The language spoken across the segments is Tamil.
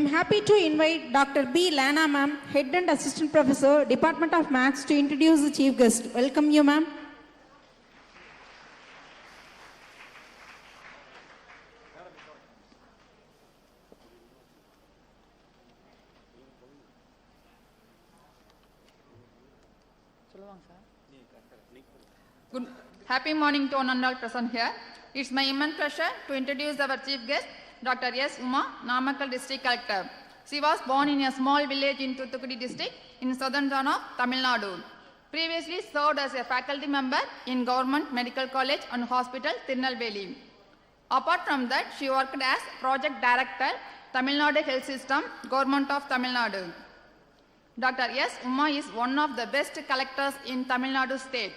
am happy to invite Dr. B. Lana ma'am, Head and Assistant Professor, Department of Maths to introduce the chief guest. Welcome you ma'am. Good, happy morning to all present here. It's my immense pleasure to introduce our chief guest, Dr. S. Uma, Namakkal District Collector. She was born in a small village in Thuthukudi district in southern zone of Tamil Nadu. Previously served as a faculty member in Government Medical College and Hospital, Tirunelveli. Apart from that, she worked as project director, Tamil Nadu Health System, Government of Tamil Nadu. Dr. S. Uma is one of the best collectors in Tamil Nadu state.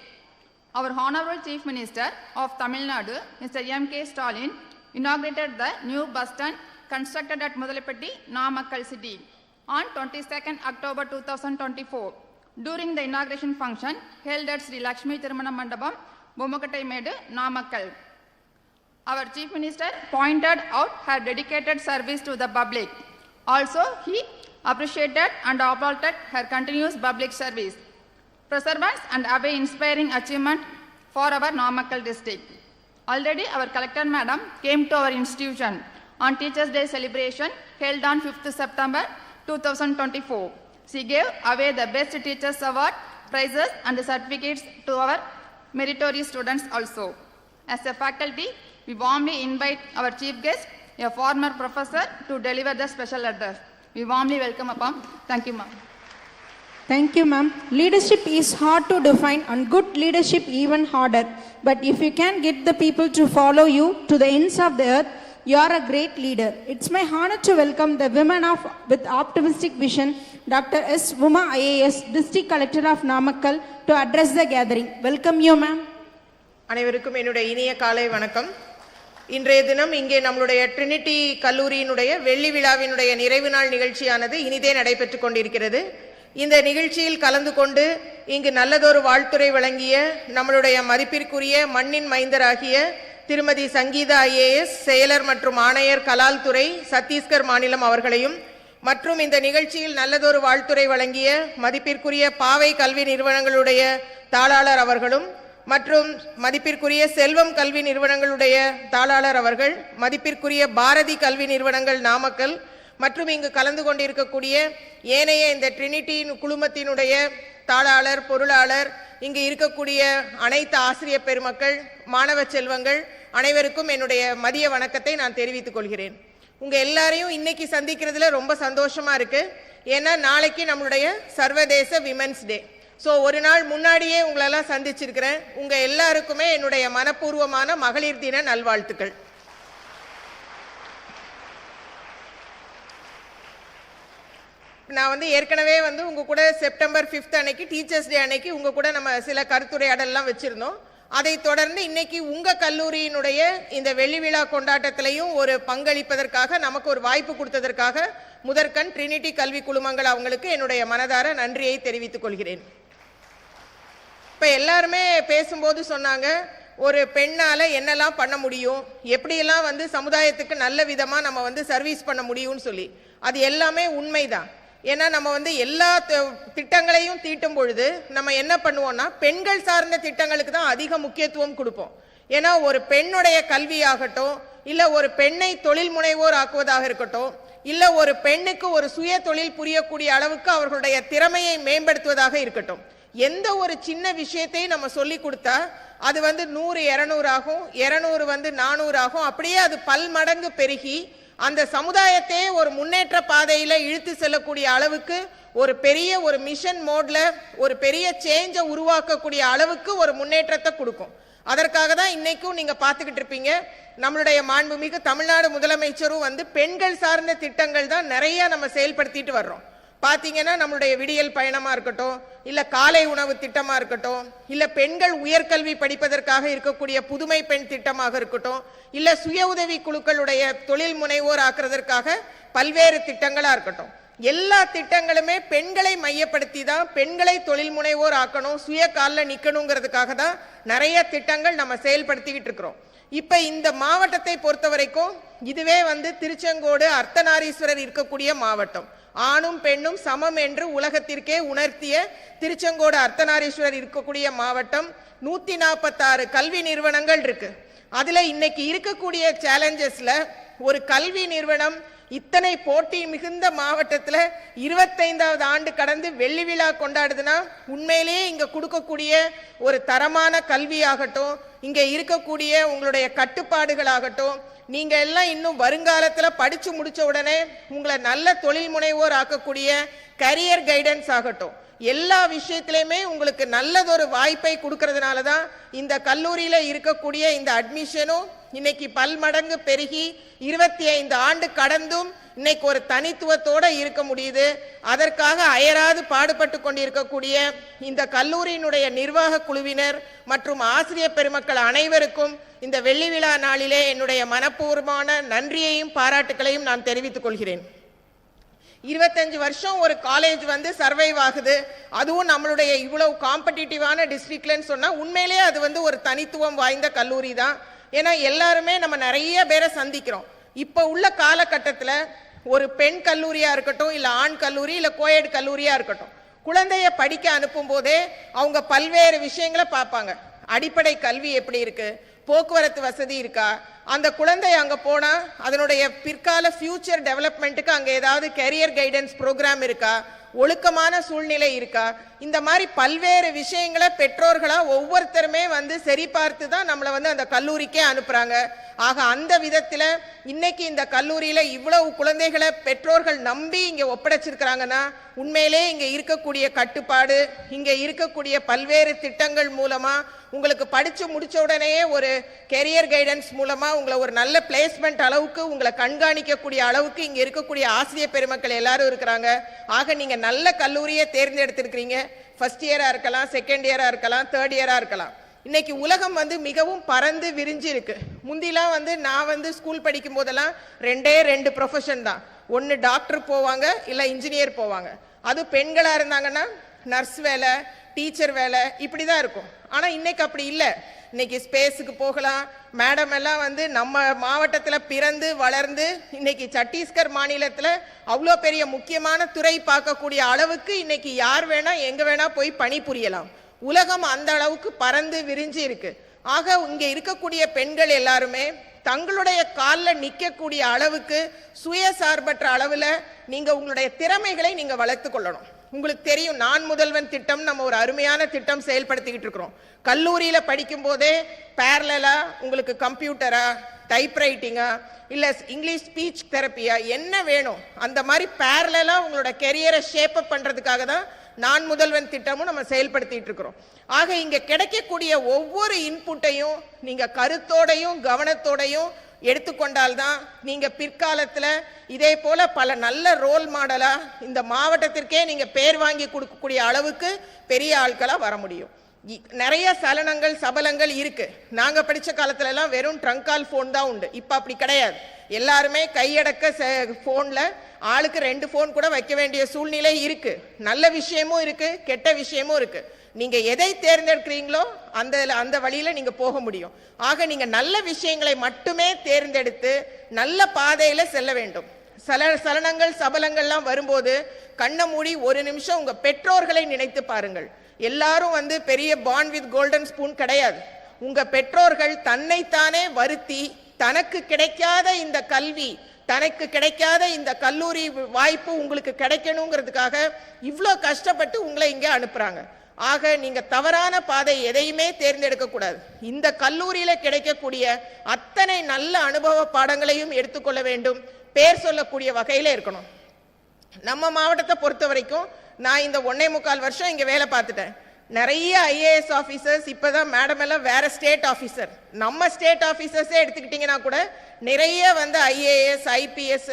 Our Honorable Chief Minister of Tamil Nadu, Mr. M. K. Stalin, inaugurated the new bus stand constructed at Mudalapatti, Namakkal city on 22nd October 2024. During the inauguration function held at Sri Lakshmi Tirumana Mandapam, Bommakatai Medu, Namakkal. Our Chief Minister pointed out her dedicated service to the public. Also, he appreciated and applauded her continuous public service, perseverance and away inspiring achievement for our Namakkal district. Already our collector madam came to our institution on Teachers Day celebration held on 5th September 2024. She gave away the Best Teachers Award, prizes and certificates to our meritorious students also. As a faculty, we warmly invite our chief guest, a former professor, to deliver the special address. We warmly welcome upon. Thank you, ma'am. Thank you ma'am. Leadership is hard to define and good leadership even harder. But if you can get the people to follow you to the ends of the earth, you are a great leader. It's my honor to welcome the women of with optimistic vision, Dr. S. Uma IAS, District Collector of Namakkal, to address the gathering. Welcome you ma'am. அனைவருக்கும் என்னுடைய இனிய காலை வணக்கம் இன்றைய தினம் இங்கே நம்மளுடைய ட்ரினிட்டி கல்லூரியினுடைய வெள்ளி விழாவினுடைய நிறைவு நாள் நிகழ்ச்சியானது இனிதே நடைபெற்றுக் கொண்டிருக்கிறது இந்த நிகழ்ச்சியில் கலந்து கொண்டு இங்கு நல்லதொரு வாழ்த்துரை வழங்கிய நம்மளுடைய மதிப்பிற்குரிய மண்ணின் மைந்தராகிய திருமதி சங்கீதா ஐஏஎஸ் செயலர் மற்றும் ஆணையர் கலால் துறை சத்தீஸ்கர் மாநிலம் அவர்களையும் மற்றும் இந்த நிகழ்ச்சியில் நல்லதொரு வாழ்த்துறை வழங்கிய மதிப்பிற்குரிய பாவை கல்வி நிறுவனங்களுடைய தாளாளர் அவர்களும் மற்றும் மதிப்பிற்குரிய செல்வம் கல்வி நிறுவனங்களுடைய தாளாளர் அவர்கள் மதிப்பிற்குரிய பாரதி கல்வி நிறுவனங்கள் நாமக்கல் மற்றும் இங்கு கலந்து கொண்டிருக்கக்கூடிய ஏனைய இந்த ட்ரினிட்டியின் குழுமத்தினுடைய தாளாளர் பொருளாளர் இங்கு இருக்கக்கூடிய அனைத்து ஆசிரியர் பெருமக்கள் மாணவ செல்வங்கள் அனைவருக்கும் என்னுடைய மதிய வணக்கத்தை நான் தெரிவித்துக் கொள்கிறேன். உங்கள் எல்லாரையும் இன்னைக்கு சந்திக்கிறதுல ரொம்ப சந்தோஷமாக இருக்குது ஏன்னா நாளைக்கு நம்மளுடைய சர்வதேச விமென்ஸ் டே. ஸோ ஒரு நாள் முன்னாடியே உங்களெல்லாம் சந்திச்சிருக்கிறேன். உங்கள் எல்லாருக்குமே என்னுடைய மனப்பூர்வமான மகளிர் தின நல்வாழ்த்துக்கள். நான் வந்து ஏற்கனவே வந்து உங்கள் கூட செப்டம்பர் ஃபிஃப்த் அன்னைக்கு டீச்சர்ஸ் டே அன்னைக்கு உங்கள் கூட நம்ம சில கருத்துரையாடல்லாம் வச்சுருந்தோம். அதை தொடர்ந்து இன்னைக்கு உங்கள் கல்லூரியினுடைய இந்த வெள்ளி விழா கொண்டாட்டத்திலையும் ஒரு பங்களிப்பதற்காக நமக்கு ஒரு வாய்ப்பு கொடுத்ததற்காக முதற்கண் ட்ரினிட்டி கல்வி குழுமங்கள் அவங்களுக்கு என்னுடைய மனதார நன்றியை தெரிவித்துக் கொள்கிறேன். இப்போ எல்லாருமே பேசும்போது சொன்னாங்க ஒரு பெண்ணால் என்னெல்லாம் பண்ண முடியும் எப்படியெல்லாம் வந்து சமுதாயத்துக்கு நல்ல விதமாக நம்ம வந்து சர்வீஸ் பண்ண முடியும்னு சொல்லி. அது எல்லாமே உண்மைதான். ஏன்னா நம்ம வந்து எல்லா திட்டங்களையும் தீட்டும் பொழுது நம்ம என்ன பண்ணுவோம்னா பெண்கள் சார்ந்த திட்டங்களுக்கு தான் அதிக முக்கியத்துவம் கொடுப்போம். ஏன்னா ஒரு பெண்ணுடைய கல்வியாகட்டும் இல்லை ஒரு பெண்ணை தொழில் முனைவோர் ஆக்குவதாக இருக்கட்டும் இல்லை ஒரு பெண்ணுக்கு ஒரு சுய தொழில் புரியக்கூடிய அளவுக்கு அவர்களுடைய திறமையை மேம்படுத்துவதாக இருக்கட்டும். எந்த ஒரு சின்ன விஷயத்தையும் நம்ம சொல்லி கொடுத்தா அது வந்து நூறு இரநூறு ஆகும் இரநூறு வந்து நானூறு ஆகும் அப்படியே அது பல் மடங்கு பெருகி அந்த சமுதாயத்தையே ஒரு முன்னேற்ற பாதையில் இழுத்து செல்லக்கூடிய அளவுக்கு ஒரு பெரிய ஒரு மிஷன் மோட்ல ஒரு பெரிய சேஞ்சை உருவாக்கக்கூடிய அளவுக்கு ஒரு முன்னேற்றத்தை கொடுக்கும். அதற்காக தான் இன்னைக்கும் நீங்கள் பார்த்துக்கிட்டு இருப்பீங்க. நம்மளுடைய மாண்புமிகு தமிழ்நாடு முதலமைச்சரும் வந்து பெண்கள் சார்ந்த திட்டங்கள் தான் நிறைய நம்ம செயல்படுத்திட்டு வர்றோம். பார்த்தீங்கன்னா நம்மளுடைய விடியல் பயணமாக இருக்கட்டும் இல்லை காலை உணவு திட்டமாக இருக்கட்டும் இல்லை பெண்கள் உயர்கல்வி படிப்பதற்காக இருக்கக்கூடிய புதுமை பெண் திட்டமாக இருக்கட்டும் இல்லை சுய உதவி குழுக்களுடைய தொழில் முனைவோர் ஆக்குறதற்காக பல்வேறு திட்டங்களாக இருக்கட்டும். எல்லா திட்டங்களுமே பெண்களை மையப்படுத்தி தான் பெண்களை தொழில் முனைவோர் ஆக்கணும் சுய காலில் நிற்கணுங்கிறதுக்காக தான் நிறைய திட்டங்கள் நம்ம செயல்படுத்திக்கிட்டு இருக்கிறோம். இப்போ இந்த மாவட்டத்தை பொறுத்த வரைக்கும் இதுவே வந்து திருச்செங்கோடு அர்த்தநாரீஸ்வரர் இருக்கக்கூடிய மாவட்டம். ஆணும் பெண்ணும் சமம் என்று உலகத்திற்கே உணர்த்திய திருச்செங்கோடு அர்த்தநாரீஸ்வரர் இருக்கக்கூடிய மாவட்டம் நூற்றி நாற்பத்தாறு கல்வி நிறுவனங்கள் இருக்கு. அதில் இன்னைக்கு இருக்கக்கூடிய சேலஞ்சஸில் ஒரு கல்வி நிறுவனம் இத்தனை போட்டி மிகுந்த மாவட்டத்தில் இருபத்தைந்தாவது ஆண்டு கடந்து வெள்ளி விழா கொண்டாடுதுன்னா உண்மையிலேயே இங்கே கொடுக்கக்கூடிய ஒரு தரமான கல்வியாகட்டும் இங்கே இருக்கக்கூடிய உங்களுடைய கட்டுப்பாடுகளாகட்டும் நீங்கள் எல்லாம் இன்னும் வருங்காலத்தில் படித்து முடித்த உடனே உங்களை நல்ல தொழில் முனைவோர் ஆக்கக்கூடிய கரியர் கைடன்ஸ் ஆகட்டும். எல்லா விஷயத்திலையுமே உங்களுக்கு நல்லதொரு வாய்ப்பை கொடுக்கறதுனால தான் இந்த கல்லூரியில் இருக்கக்கூடிய இந்த அட்மிஷனும் இன்னைக்கு பல்மடங்கு பெருகி இருபத்தி ஐந்து ஆண்டு கடந்தும் இன்னைக்கு ஒரு தனித்துவத்தோட இருக்க முடியுது. அதற்காக அயராது பாடுபட்டு கொண்டிருக்கக்கூடிய இந்த கல்லூரியினுடைய நிர்வாக குழுவினர் மற்றும் ஆசிரியர் பெருமக்கள் அனைவருக்கும் இந்த வெள்ளி விழா நாளிலே என்னுடைய மனப்பூர்வமான நன்றியையும் பாராட்டுகளையும் நான் தெரிவித்துக் கொள்கிறேன். இருபத்தஞ்சு வருஷம் ஒரு காலேஜ் வந்து சர்வைவ் ஆகுது. அதுவும் நம்மளுடைய இவ்வளவு காம்படிட்டிவான டிஸ்ட்ரிக்ட்லன்னு சொன்னால் உண்மையிலேயே அது வந்து ஒரு தனித்துவம் வாய்ந்த கல்லூரி தான் ஏன்னா எல்லாருமே நம்ம நிறைய பேரை சந்திக்கிறோம். இப்போ உள்ள காலகட்டத்தில் ஒரு பெண் கல்லூரியாக இருக்கட்டும் இல்லை ஆண் கல்லூரி இல்லை கோயட் கல்லூரியாக இருக்கட்டும் குழந்தைய படிக்க அனுப்பும் போதே அவங்க பல்வேறு விஷயங்களை பார்ப்பாங்க. அடிப்படை கல்வி எப்படி இருக்கு? போக்குவரத்து வசதி இருக்கா? அந்த குழந்தை அங்கே போனால் அதனுடைய பிற்கால ஃபியூச்சர் டெவலப்மெண்ட்டுக்கு அங்கே ஏதாவது கெரியர் கைடன்ஸ் ப்ரோக்ராம் இருக்கா? ஒழுக்கமான சூழ்நிலை இருக்கா? இந்த மாதிரி பல்வேறு விஷயங்களை பெற்றோர்களாக ஒவ்வொருத்தருமே வந்து சரி பார்த்து தான் நம்மளை வந்து அந்த கல்லூரிக்கே அனுப்புகிறாங்க ஆக அந்த விதத்தில் இன்னைக்கு இந்த கல்லூரியில் இவ்வளவு குழந்தைகளை பெற்றோர்கள் நம்பி இங்கே ஒப்படைச்சிருக்கிறாங்கன்னா உண்மையிலே இங்கே இருக்கக்கூடிய கட்டுப்பாடு இங்கே இருக்கக்கூடிய பல்வேறு திட்டங்கள் மூலமாக உங்களுக்கு படித்து முடித்த உடனே ஒரு கெரியர் கைடன்ஸ் மூலமாக உங்களை ஒரு நல்ல பிளேஸ்மெண்ட் அளவுக்கு உங்களை கண்காணிக்கக்கூடிய அளவுக்கு இங்கே இருக்கக்கூடிய ஆசிரியர் பெருமக்கள் எல்லாரும் இருக்கிறாங்க. ஆக நீங்கள் நல்ல கல்லூரியை தேர்ந்தெடுத்திருக்கிறீங்க. ஃபர்ஸ்ட் இயராக இருக்கலாம் செகண்ட் இயராக இருக்கலாம் தேர்ட் இயராக இருக்கலாம். இன்னைக்கு உலகம் வந்து மிகவும் பறந்து விரிஞ்சு இருக்கு. முந்திலாம் வந்து நான் வந்து ஸ்கூல் படிக்கும் போதெல்லாம் ரெண்டே ரெண்டு ப்ரொஃபஷன் தான். ஒன்று டாக்டர் போவாங்க இல்லை இன்ஜினியர் போவாங்க. அது பெண்களாக இருந்தாங்கன்னா நர்ஸ் வேலை டீச்சர் வேலை இப்படி தான் இருக்கும். ஆனால் இன்னைக்கு அப்படி இல்லை. இன்னைக்கு ஸ்பேஸுக்கு போகலாம். மேடம் எல்லாம் வந்து நம்ம மாவட்டத்தில் பிறந்து வளர்ந்து இன்னைக்கு சத்தீஸ்கர் மாநிலத்தில் அவ்வளோ பெரிய முக்கியமான துறை பார்க்கக்கூடிய அளவுக்கு இன்னைக்கு யார் வேணால் எங்கே வேணால் போய் பணிபுரியலாம் உலகம் அந்த அளவுக்கு பறந்து விரிஞ்சு இருக்கு. ஆக இங்கே இருக்கக்கூடிய பெண்கள் எல்லாருமே தங்களுடைய காலில் நிற்கக்கூடிய அளவுக்கு சுயசார்பற்ற அளவில் நீங்கள் உங்களுடைய திறமைகளை நீங்கள் வளர்த்து கொள்ளணும். உங்களுக்கு தெரியும் நான் முதல்வன் திட்டம் நம்ம ஒரு அருமையான திட்டம் செயல்படுத்திக்கிட்டு இருக்கிறோம். கல்லூரியில் படிக்கும் போதே பேரலா உங்களுக்கு கம்ப்யூட்டரா டைப்ரைட்டிங்கா இல்லை இங்கிலீஷ் ஸ்பீச் தெரப்பியா என்ன வேணும் அந்த மாதிரி பேரலா உங்களோட கெரியரை ஷேப் அப் பண்ணுறதுக்காக தான் நான் முதல்வன் திட்டமும் நம்ம செயல்படுத்திட்டு இருக்கிறோம். ஆக இங்கே கிடைக்கக்கூடிய ஒவ்வொரு இன்புட்டையும் நீங்கள் கருத்தோடையும் கவனத்தோடையும் எடுத்துக்கொண்டால்தான் நீங்கள் பிற்காலத்தில் இதே போல் பல நல்ல ரோல் மாடலாக இந்த மாவட்டத்திற்கே நீங்கள் பேர் வாங்கி கொடுக்கக்கூடிய அளவுக்கு பெரிய ஆட்களாக வர முடியும். இ- நிறைய சலனங்கள் சபலங்கள் இருக்குது நாங்கள் படித்த காலத்துலலாம் வெறும் ட்ரங்கால் ஃபோன் தான் உண்டு. இப்போ அப்படி கிடையாது. எல்லாருமே கையடக்க ஃபோனில் ஆளுக்கு ரெண்டு ஃபோன் கூட வைக்க வேண்டிய சூழ்நிலை இருக்குது நல்ல விஷயமும் இருக்குது கெட்ட விஷயமும் இருக்குது நீங்கள் எதை தேர்ந்தெடுக்கிறீங்களோ அந்த அந்த வழியில் நீங்கள் போக முடியும். ஆக நீங்கள் நல்ல விஷயங்களை மட்டுமே தேர்ந்தெடுத்து நல்ல பாதையில் செல்ல வேண்டும். சல சலனங்கள் சபலங்கள்லாம் வரும்போது கண்ணை மூடி ஒரு நிமிஷம் உங்கள் பெற்றோர்களை நினைத்து பாருங்கள். எல்லாரும் வந்து பெரிய பான் வித் கோல்டன் ஸ்பூன் கிடையாது. உங்கள் பெற்றோர்கள் தன்னைத்தானே வருத்தி தனக்கு கிடைக்காத இந்த கல்வி தனக்கு கிடைக்காத இந்த கல்லூரி வாய்ப்பு உங்களுக்கு கிடைக்கணுங்கிறதுக்காக இவ்வளோ கஷ்டப்பட்டு உங்களை இங்கே அனுப்புகிறாங்க ஆக நீங்கள் தவறான பாதை எதையுமே தேர்ந்தெடுக்கக்கூடாது இந்த கல்லூரியில் கிடைக்கக்கூடிய அத்தனை நல்ல அனுபவ பாடங்களையும் எடுத்துக்கொள்ள வேண்டும். பேர் சொல்லக்கூடிய வகையில் இருக்கணும். நம்ம மாவட்டத்தை பொறுத்த வரைக்கும் நான் இந்த ஒன்னே முக்கால் வருஷம் இங்கே வேலை பார்த்துட்டேன். நிறைய ஐஏஎஸ் ஆஃபீஸர்ஸ் இப்போ தான் மேடம் எல்லாம் வேறு ஸ்டேட் ஆஃபீஸர் நம்ம ஸ்டேட் ஆஃபீஸர்ஸே எடுத்துக்கிட்டிங்கன்னா கூட நிறைய வந்து IAS IPS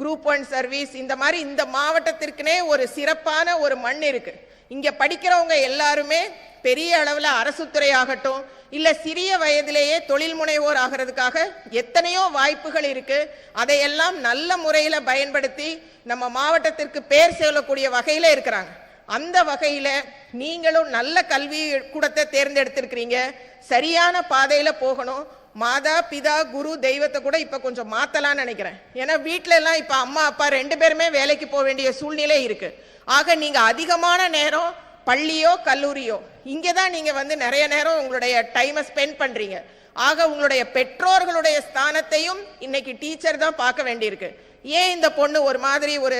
group one service இந்த மாதிரி இந்த மாவட்டத்திற்குனே ஒரு சிறப்பான ஒரு மண் இருக்குது இங்கே படிக்கிறவங்க எல்லாருமே பெரிய அளவில் அரசு ஆகட்டும் இல்லை சிறிய வயதிலேயே தொழில் முனைவோர் ஆகிறதுக்காக எத்தனையோ வாய்ப்புகள் இருக்குது அதையெல்லாம் நல்ல முறையில் பயன்படுத்தி நம்ம மாவட்டத்திற்கு பேர் சொல்லக்கூடிய வகையில் இருக்கிறாங்க. அந்த வகையில் நீங்களும் நல்ல கல்வி கூடத்தை தேர்ந்தெடுத்திருக்கிறீங்க. சரியான பாதையில் போகணும். மாதா பிதா குரு தெய்வத்தை கூட இப்போ கொஞ்சம் மாற்றலாம்னு நினைக்கிறேன். ஏன்னா வீட்டில எல்லாம் இப்போ அம்மா அப்பா ரெண்டு பேருமே வேலைக்கு போக வேண்டிய சூழ்நிலை இருக்கு. ஆக நீங்கள் அதிகமான நேரம் பள்ளியோ கல்லூரியோ இங்கே தான் நீங்கள் வந்து நிறைய நேரம் உங்களுடைய டைமை ஸ்பெண்ட் பண்ணுறீங்க ஆக உங்களுடைய பெற்றோர்களுடைய ஸ்தானத்தையும் இன்னைக்கு டீச்சர் தான் பார்க்க வேண்டியிருக்கு. ஏன் இந்த பொண்ணு ஒரு மாதிரி ஒரு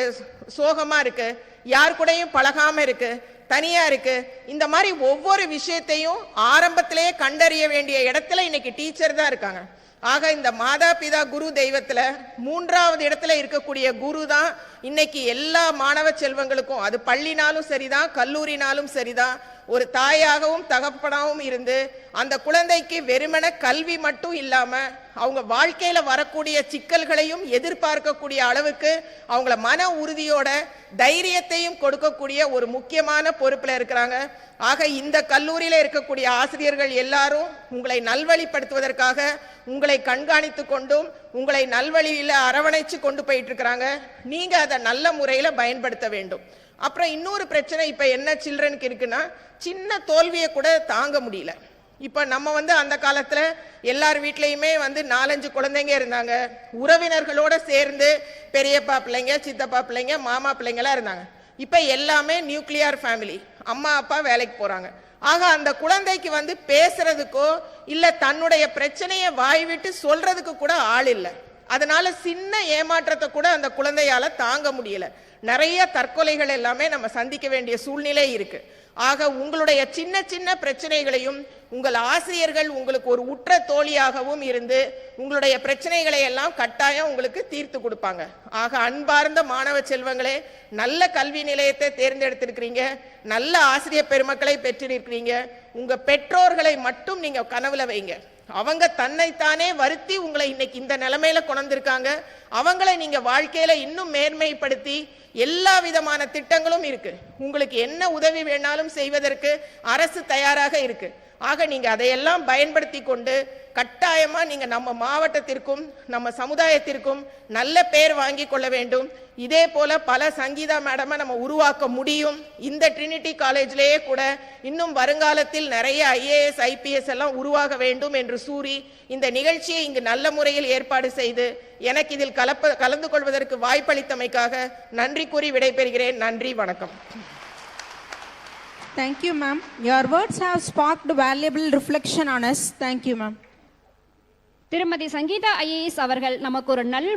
சோகமாக இருக்குது யார் கூடயும் பழகாமல் இருக்குது தனியாக இருக்குது இந்த மாதிரி ஒவ்வொரு விஷயத்தையும் ஆரம்பத்திலேயே கண்டறிய வேண்டிய இடத்துல இன்னைக்கு டீச்சர் தான் இருக்காங்க. ஆக இந்த மாதா பிதா குரு தெய்வத்தில் மூன்றாவது இடத்துல இருக்கக்கூடிய குரு தான் இன்னைக்கு எல்லா மாணவ செல்வங்களுக்கும். அது பள்ளினாலும் சரிதான் கல்லூரினாலும் சரிதான். ஒரு தாயாகவும் தகப்பனாகவும் இருந்து அந்த குழந்தைக்கு வெறுமன கல்வி மட்டும் இல்லாமல் அவங்க வாழ்க்கையில் வரக்கூடிய சிக்கல்களையும் எதிர்பார்க்கக்கூடிய அளவுக்கு அவங்கள மன உறுதியோட தைரியத்தையும் கொடுக்கக்கூடிய ஒரு முக்கியமான பொறுப்பில் இருக்கிறாங்க. ஆக இந்த கல்லூரியில் இருக்கக்கூடிய ஆசிரியர்கள் எல்லாரும் உங்களை நல்வழிப்படுத்துவதற்காக உங்களை கண்காணித்து கொண்டும் உங்களை நல்வழியில் அரவணைச்சு கொண்டு போயிட்டு இருக்கிறாங்க. நீங்கள் அதை நல்ல முறையில் பயன்படுத்த வேண்டும். அப்புறம் இன்னொரு பிரச்சனை இப்போ என்ன சில்ட்ரனுக்கு இருக்குன்னா சின்ன தோல்வியை கூட தாங்க முடியல. இப்போ நம்ம வந்து அந்த காலத்தில் எல்லார் வீட்லேயுமே வந்து நாலஞ்சு குழந்தைங்க இருந்தாங்க. உறவினர்களோட சேர்ந்து பெரியப்பா பிள்ளைங்க சித்தப்பா பிள்ளைங்க மாமா பிள்ளைங்களாம் இருந்தாங்க. இப்போ எல்லாமே நியூக்ளியர் ஃபேமிலி. அம்மா அப்பா வேலைக்கு போகிறாங்க ஆக அந்த குழந்தைக்கு வந்து பேசுறதுக்கோ இல்லை தன்னுடைய பிரச்சனையை வாய் விட்டு சொல்றதுக்கு கூட ஆள் இல்லை. அதனால சின்ன ஏமாற்றத்தை கூட அந்த குழந்தையால தாங்க முடியல. நிறைய தற்கொலைகள் எல்லாமே நம்ம சந்திக்க வேண்டிய சூழ்நிலை இருக்கு. ஆக உங்களுடைய சின்ன சின்ன பிரச்சனைகளையும் உங்கள் ஆசிரியர்கள் உங்களுக்கு ஒரு உற்ற தோழியாகவும் இருந்து உங்களுடைய பிரச்சனைகளை எல்லாம் கட்டாயம் உங்களுக்கு தீர்த்து கொடுப்பாங்க. ஆக அன்பார்ந்த மாணவ செல்வங்களே நல்ல கல்வி நிலையத்தை தேர்ந்தெடுத்திருக்கிறீங்க. நல்ல ஆசிரியர் பெருமக்களை பெற்றிருக்கிறீங்க. உங்க பெற்றோர்களை மட்டும் நீங்க கனவுல வைங்க. அவங்க தன்னைத்தானே வருத்தி உங்களை இன்னைக்கு இந்த நிலைமையில கொண்டிருக்காங்க அவங்கள நீங்க வாழ்க்கையில இன்னும் மேன்மைப்படுத்தி எல்லா விதமான திட்டங்களும் இருக்கு. உங்களுக்கு என்ன உதவி வேணாலும் செய்வதற்கு அரசு தயாராக இருக்கு. ஆக நீங்கள் அதையெல்லாம் பயன்படுத்தி கொண்டு கட்டாயமாக நீங்கள் நம்ம மாவட்டத்திற்கும் நம்ம சமுதாயத்திற்கும் நல்ல பேர் வாங்கி கொள்ள வேண்டும். இதே போல பல சங்கீதா மேடமை நம்ம உருவாக்க முடியும். இந்த ட்ரினிட்டி காலேஜ்லேயே கூட இன்னும் வருங்காலத்தில் நிறைய ஐஏஎஸ் ஐபிஎஸ் எல்லாம் உருவாக வேண்டும் என்று சூறி இந்த நிகழ்ச்சியை இங்கு நல்ல முறையில் ஏற்பாடு செய்து எனக்கு இதில் கலப்ப கலந்து கொள்வதற்கு வாய்ப்பளித்தமைக்காக நன்றி கூறி விடைபெறுகிறேன். நன்றி வணக்கம். Thank you, ma'am. Your words have sparked valuable reflection on us. Thank you, ma'am. திருமதி சங்கீதா ஐஏஎஸ் அவர்கள் நமக்கு ஒரு நல்